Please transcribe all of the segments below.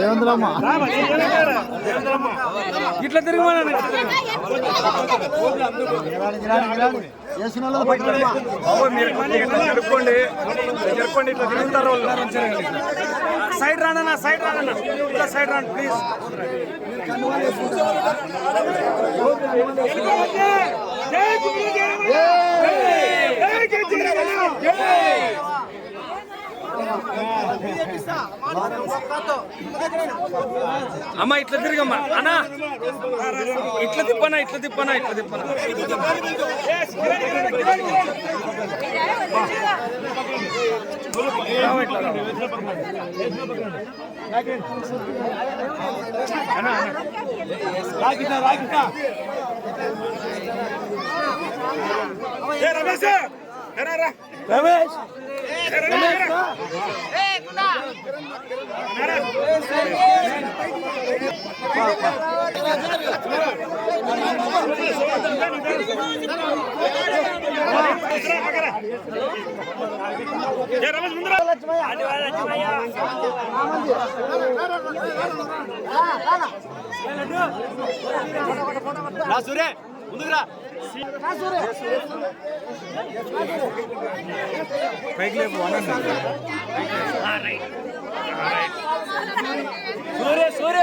ఏముందిలమ్మా? ఇట్లా తిరిగి వేసిన వాళ్ళు పట్టుకోమ్మా జరుపుకోండి జరుపుకోండి ఇట్లా తిరుగుతారు వాళ్ళు సైడ్ రానన్నా సైడ్ రానన్నా. ఇట్లా సైడ్ రాండి ప్లీజ్ అమ్మా ఇట్లా తిరిగమ్మా అన్నా ఇట్లా తిప్పనా ఇట్లా తిప్పనా ఇట్లా తిప్పనా రావు ఇట్లా రావు. ఏ రమేష్ రా, రా. రమేష్. ఏ రమేష్ రా. ఏ రమేష్ ముందు రా. రా సూర్య. ముందుకు రా. పైకి లేపు సూర్య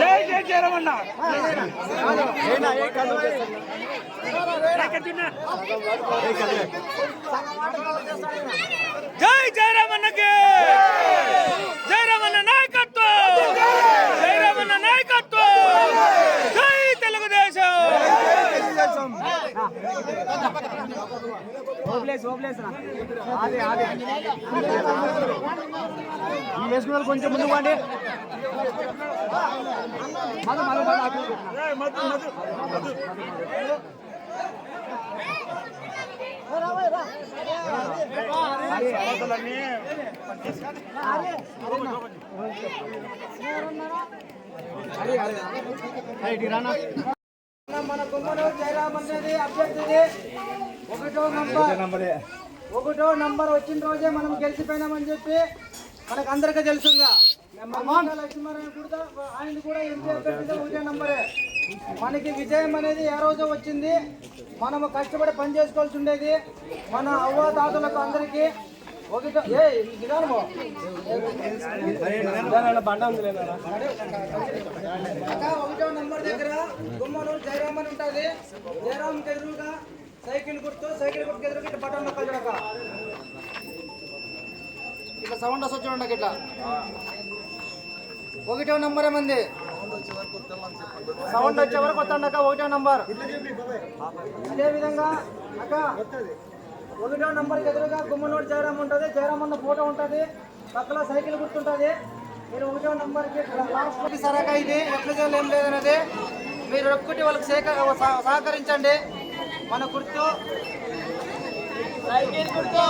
జై జై జయరమన్న జై వేసుకున్నారు కొంచెం ముందు పండి మగ మగ మగ మన గుమ్మలో జయరామ్ అనేది అభ్యర్థిది ఒకటో నంబర్. ఒకటో నంబర్. వచ్చిన రోజే మనం గెలిచిపోయినామని చెప్పి మనకు అందరికీ తెలుసుగా లక్ష్మీనారాయణ కూడా ఆయన కూడా ఎంపీ అభ్యర్థిగా ఒకటే నంబరే. మనకి విజయం అనేది ఏ రోజు వచ్చింది. మనము కష్టపడి పని చేసుకోవాల్సి ఉండేది. మన అవ్వ తాతలకు అందరికీ ఒకటో ఏ నిదానము ఒకటో నంబర్ దగ్గర గుమ్మనూరు జయరామ్ అని ఉంటుంది జయరామ్ ఎదురుగా సైకిల్ గుర్తు సైకిల్ గుర్తు ఎదురుగా ఇట్లా బటన్ నొక్క చూడక. ఇట్లా సౌండ్ వస్తుంది చూడండి ఇట్లా. ఒకటో నంబర్ ఏమంది? సౌండ్ వచ్చే వరకు వస్తాండక ఒకటో నంబర్. అదేవిధంగా అక్క ఒకటో నంబర్కి ఎదురుగా గుమ్మనోడు జయరామ్ ఉంటుంది. జయరామ్ అన్న ఫోటో ఉంటుంది. పక్కన సైకిల్ గుర్తుంటుంది మీరు ఒకటో నంబర్కి లాస్ట్ సరగా ఇది. ఎట్లా చేయాలి ఏం లేదనేది మీరు ఒక్కటి వాళ్ళకి సేక సహకరించండి. మన గుర్తు సైకిల్ గుర్తు